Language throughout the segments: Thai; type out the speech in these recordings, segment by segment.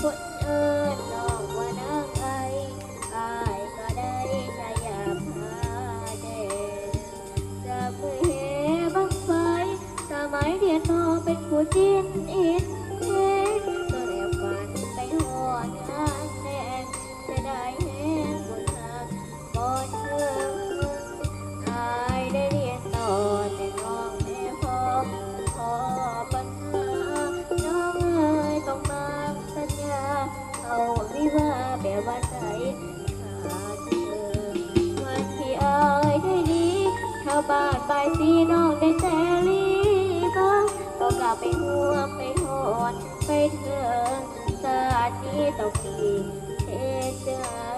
คนเอิ้นนอกว่านางไออายก็ได้ชายาพาเดนจะมือเหบังไฟสมัยเรียนนอเป็นผู้จินอินาวบ้านบายสีน้องได้แต่ลีบ้างก็กลับไปห่วงไปหอนไปเถิงสาดนี้ต้องปีเทเจอ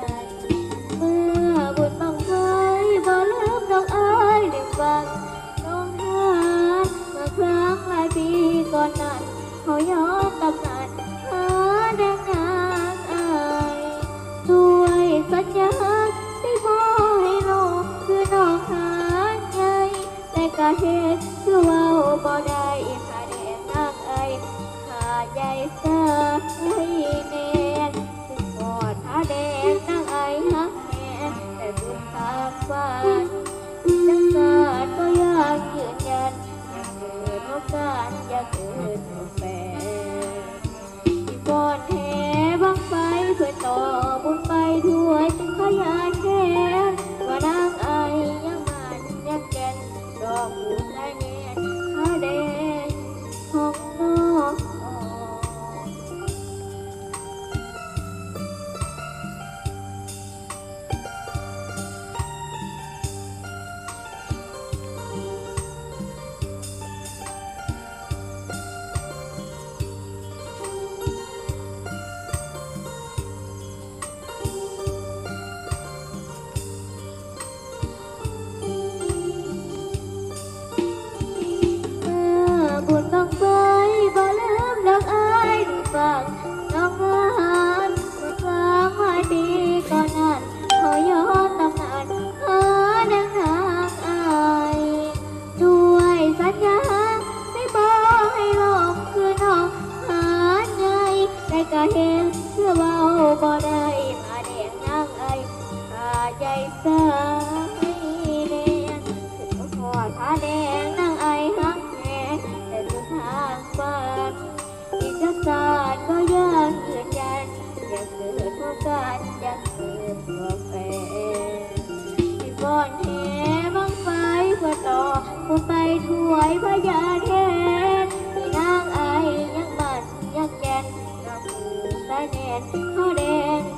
กะเห็นคือเว่าบ่ได้หาแดงนักไอ้ขาใหญ่สายแสัญญาไม่บอกให้ลงคือน้องหานใหญ่แต่ก็เห็นเชื่อเบาบ่ได้มาแดงนางไอายหาใจสายแดงถึงพอดผ้าแดงนางไอ้ฮักแน่แต่สุดทางฝันอีกจะศาสตร์ก็ยังยืนยันอยากเกิดพบกันอยากเกิดพบแฟนที่ก่อนแห่บั ถวยพยาเทนที่นางไอยังมันยังแก่นน้ำมือสายแน่นข้าแดง